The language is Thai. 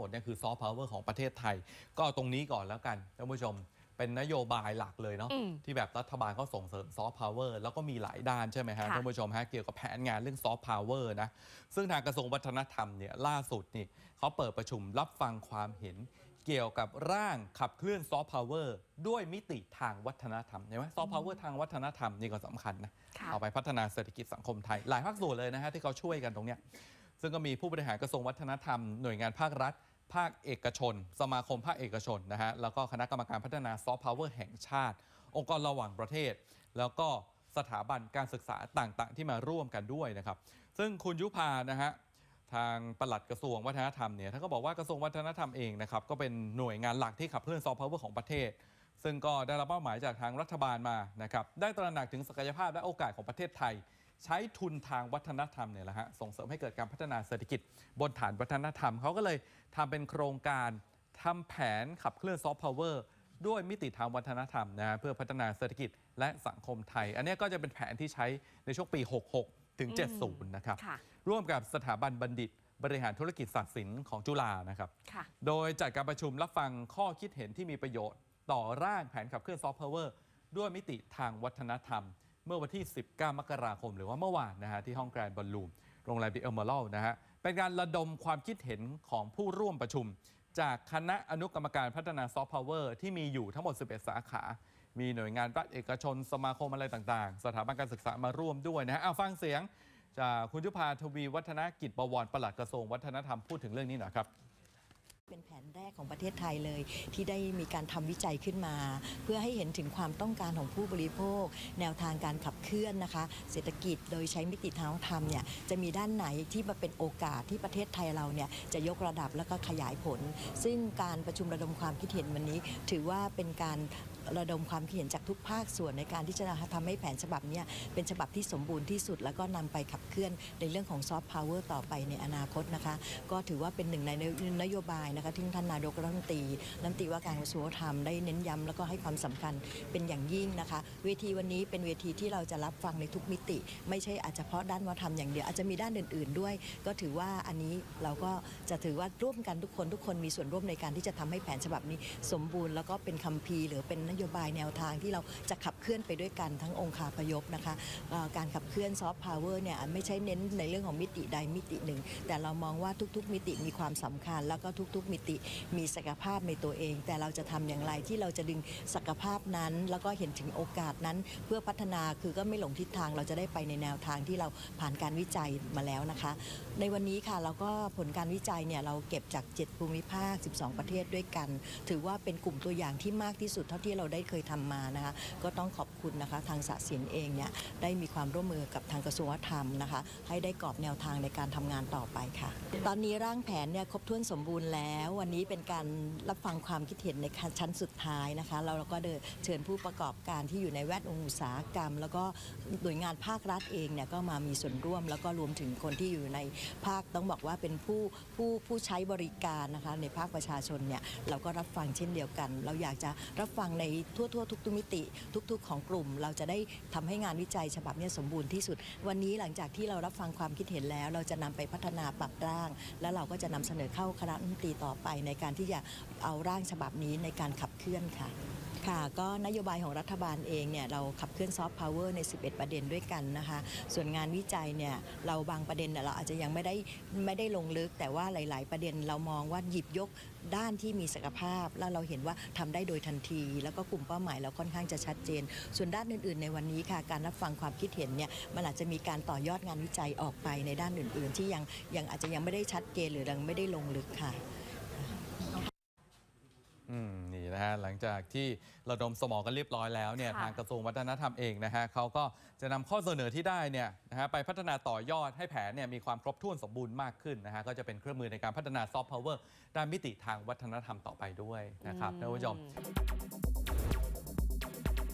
หมดเนี่ยคือซอฟต์พาวเวอร์ของประเทศไทย ก็เอาตรงนี้ก่อนแล้วกันท่านผู้ชมเป็นนโยบายหลักเลยเนาะอืมที่แบบรัฐบาลเขาส่งเสริมซอฟต์พาวเวอร์แล้วก็มีหลายด้านใช่ไหมฮะค่ะท่านผู้ชมฮะเกี่ยวกับแผนงานเรื่องซอฟต์พาวเวอร์นะ ซึ่งทางกระทรวงวัฒนธรรมเนี่ยล่าสุดนี่เขาเปิดประชุมรับฟังความเห็น เกี่ยวกับร่างขับเคลื่อนซอฟต์พาวเวอร์ด้วยมิติทางวัฒนธรรมเห็นไหมซอฟต์พาวเวอร์ทางวัฒนธรรมนี่ก็สำคัญนะค่ะเอาไปพัฒนาเศรษฐกิจสังคมไทยหลายภาคส่วนเลยนะฮะที่เขาช่วยกันตรงเนี้ยซึ่งก็มีผู้บริหารกระทรวงวัฒนธรรมหน่วยงานภาครัฐ ภาคเอกชน สมาคมภาคเอกชนนะฮะแล้วก็คณะกรรมการพัฒนาซอฟต์พาวเวอร์แห่งชาติ องค์กรระหว่างประเทศ แล้วก็สถาบันการศึกษาต่างๆ ที่มาร่วมกันด้วยนะครับ ซึ่งคุณยุพานะฮะทางปลัดกระทรวงวัฒนธรรมเนี่ยท่านก็บอกว่ากระทรวงวัฒนธรรมเองนะครับก็เป็นหน่วยงานหลักที่ขับเคลื่อนซอฟต์พาวเวอร์ของประเทศ ซึ่งก็ได้รับเป้าหมายจากทางรัฐบาลมานะครับได้ตระหนักถึงศักยภาพและโอกาสของประเทศไทย ใช้ทุนทางวัฒนธรรมเนี่ยแหละฮะส่งเสริมให้เกิดการพัฒนาเศรษฐกิจ บนฐานวัฒนธรรมเขาก็เลยทำเป็นโครงการทำแผนขับเคลื่อนซอฟต์พาวเวอร์ด้วยมิติทางวัฒนธรรมนะฮะเพื่อพัฒนาเศรษฐกิจและสังคมไทย อันเนี้ยก็จะเป็นแผนที่ใช้ในช่วงปี 66 ถึง 70 นะครับค่ะร่วมกับสถาบันบัณฑิต บริหารธุรกิจศาสตร์ศิลป์ของจุฬานะครับค่ะโดยจัดการประชุมรับฟังข้อคิดเห็นที่มีประโยชน์ ต่อร่างแผนขับเคลื่อนซอฟต์พาวเวอร์ด้วยมิติทางวัฒนธรรมเมื่อวันที่ 19 มกราคม หรือว่าเมื่อวานนะฮะที่ห้องแกรนด์บอลลูมโรงแรมดิเอเมอรัลนะฮะเป็นการระดมความคิดเห็นของผู้ร่วมประชุม จากคณะอนุกรรมการพัฒนาซอฟต์พาวเวอร์ที่มีอยู่ทั้งหมด 11 สาขา มีหน่วยงานรัฐเอกชน สมาคมอะไรต่างๆ สถาบันการศึกษามาร่วมด้วยนะฮะเอาฟังเสียง จากคุณยุพาทวีวัฒนกิจบวรปลัดกระทรวงวัฒนธรรมพูดถึงเรื่องนี้หน่อยครับ เป็นแผนแรกของประเทศไทยเลย ที่ได้มีการทำวิจัยขึ้นมา เพื่อให้เห็นถึงความต้องการของผู้บริโภค แนวทางการขับเคลื่อนนะคะ เศรษฐกิจโดยใช้มิติทางธรรมเนี่ยจะมีด้านไหนที่มาเป็นโอกาสที่ประเทศไทยเราเนี่ยจะยกระดับแล้วก็ขยายผล ซึ่งการประชุมระดมความคิดเห็นวันนี้ ถือว่าเป็นการระดมความคิดเห็นจากทุกภาคส่วนในการที่จะทำให้แผนฉบับนี้เป็นฉบับที่สมบูรณ์ที่สุด แล้วก็นำไปขับเคลื่อนในเรื่องของซอฟต์พาวเวอร์ต่อไปในอนาคตนะคะ ก็ถือว่าเป็นหนึ่งในนโยบายนะนะคะที่ท่านนายกรัฐมนตรีรัฐมนตรีว่าการกระทรวงวัฒนธรรมได้เน้นย้ำแล้วก็ให้ความสำคัญเป็นอย่างยิ่งนะคะ เวทีวันนี้เป็นเวทีที่เราจะรับฟังในทุกมิติ ไม่ใช่อาจจะเพาะด้านวัฒนธรรมอย่างเดียวอาจจะมีด้านอื่น ๆ ด้วย ก็ถือว่าอันนี้เราก็จะถือว่าร่วมกันทุกคนทุกคนมีส่วนร่วมในการที่จะทำให้แผนฉบับนี้สมบูรณ์แล้วก็เป็นคัมภีร์หรือเป็นนโยบายแนวทางที่เราจะขับเคลื่อนไปด้วยกันทั้งองค์คาพยพนะคะการขับเคลื่อนซอฟต์พาวเวอร์เนี่ยไม่ใช่เน้นในเรื่องของมิติใดมิติหนึ่ง แต่เรามองว่าทุก ๆ มิติมีความสำคัญ แล้วก็ทุก ๆมิติ มีศักยภาพในตัวเอง แต่เราจะทำอย่างไรที่เราจะดึงศักยภาพนั้น แล้วก็เห็นถึงโอกาสนั้น เพื่อพัฒนาคือก็ไม่หลงทิศทางเราจะได้ไปในแนวทางที่เราผ่านการวิจัยมาแล้วนะคะ ในวันนี้ค่ะเราก็ผลการวิจัยเนี่ยเราเก็บจาก 7 ภูมิภาค 12 ประเทศด้วยกัน ถือว่าเป็นกลุ่มตัวอย่างที่มากที่สุดเท่าที่เราได้เคยทำมานะคะ ก็ต้องขอบคุณนะคะทางสะสินเองเนี่ยได้มีความร่วมมือกับทางกระทรวงวัฒนธรรมนะคะ ให้ได้กรอบแนวทางในการทำงานต่อไปค่ะ ตอนนี้ร่างแผนเนี่ยครบถ้วนสมบูรณ์แล้วแล้ววันนี้เป็นการรับฟังความคิดเห็นในชั้นสุดท้ายนะคะเราก็เดินเชิญผู้ประกอบการที่อยู่ในแวดวงอุตสาหกรรม แล้วก็หน่วยงานภาครัฐเองเนี่ยก็มามีส่วนร่วม แล้วก็รวมถึงคนที่อยู่ในภาคต้องบอกว่าเป็นผู้ผู้ผู้ใช้บริการนะคะในภาคประชาชนเนี่ยเราก็รับฟังเช่นเดียวกัน เราอยากจะรับฟังในทั่วทั่วๆทุกมิติ ทุก ๆ ของกลุ่ม เราจะได้ทำให้งานวิจัยฉบับนี้สมบูรณ์ที่สุด วันนี้หลังจากที่เรารับฟังความคิดเห็นแล้ว เราจะนำไปพัฒนาปรับร่าง แล้วเราก็จะนำเสนอเข้าคณะรัฐมนตรีต่อไปในการที่จะเอาร่างฉบับนี้ในการขับเคลื่อนค่ะค่ะก็นโยบายของรัฐบาลเองเนี่ยเราขับเคลื่อนซอฟต์พาวเวอร์ใน 11 ประเด็นด้วยกันนะคะ ส่วนงานวิจัยเนี่ยเราบางประเด็นเราอาจจะยังไม่ได้ไม่ได้ลงลึก แต่ว่าหลาย ๆ ประเด็นเรามองว่าหยิบยกด้านที่มีศักยภาพ แล้วเราเห็นว่าทำได้โดยทันที แล้วก็กลุ่มเป้าหมายเราค่อนข้างจะชัดเจน ส่วนด้านอื่น ๆ ในวันนี้ค่ะการรับฟังความคิดเห็นเนี่ยมันอาจจะมีการต่อยอดงานวิจัยออกไปในด้านอื่น ๆ ที่ยังยังอาจจะยังไม่ได้ชัดเจนหรือยังไม่ได้ลงลึกค่ะ อืมนี่นะฮะหลังจากที่ระดมสมองกันเรียบร้อยแล้วเนี่ยค่ะทางกระทรวงวัฒนธรรมเองนะฮะเขาก็จะนำข้อเสนอที่ได้เนี่ยนะฮะไปพัฒนาต่อยอดให้แผนเนี่ยมีความครบถ้วนสมบูรณ์มากขึ้นนะฮะก็จะเป็นเครื่องมือในการพัฒนาซอฟต์พาวเวอร์ด้านมิติทางวัฒนธรรมต่อไปด้วยนะครับท่านผู้ชมอื